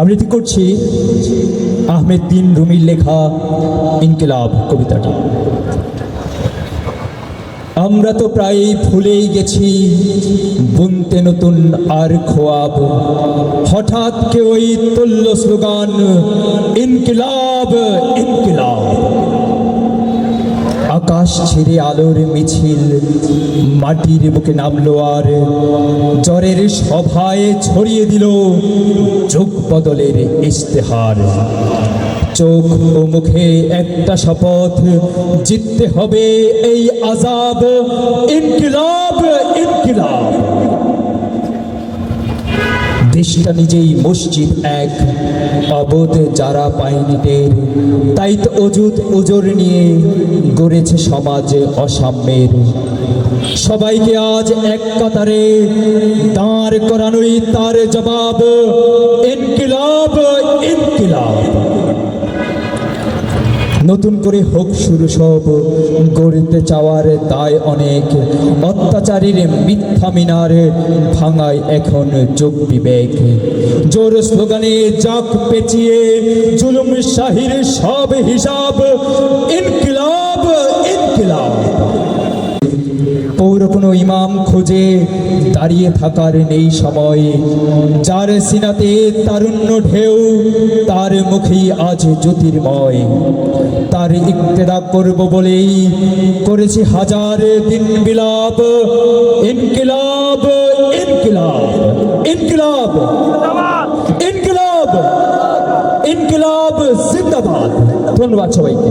আবৃত্তি করছি আহমেদ দিন রুমির লেখা ইনকিলাব কবিতাটি। আমরা তো প্রায়ই ভুলেই গেছি, বুনতে নতুন আর খোয়াব। হঠাৎ কেউই তুল্য স্লোগান, ইনকিলাব আকাশ ছেড়ে আলোর মিছিল, মাটির বুকে নামলো আর জ্বরের সভায় ছড়িয়ে দিল যোগ বদলের ইশতেহার। চোখ ও মুখে একটা শপথ, জিততে হবে এই আজাব, ইনকিলাব দেশটা নিজেই মসজিদ এক। অবধ যারা পায়নি টের, তাই তো অজুত ওজোর নিয়ে গড়েছে সমাজে অসাম্যের। সবাইকে আজ এক কাতারে দাঁড় করানোই তার জবাব। ইনকিলাব ইনকিলাব। নতুন করে হোক শুরু সব। গড়িতে চাওয়ার দায় অনেক। অত্যাচারীর মিথ্যা মিনার ভাঙায় এখন যোগ বিবেক। জোর স্লোগানে জাক পেঁচিয়ে জুলুম শাহির সব হিসাব। ইনকিলাব ইনকিলাব। ইমাম খোঁজে দাঁড়িয়ে থাকার নেই সময়। যার সিনাতে তারুণ্য ঢেউ, তার মুখেই আজ জ্যোতির্ময়। তার ইক্তেদা করব বলেই করেছি হাজার দিন বিলাপ। ইনকিলাব ইনকিলাব ইনকিলাব ইনকিলাব ইনকিলাব জিন্দাবাদ ধন্যবাদ সবাইকে।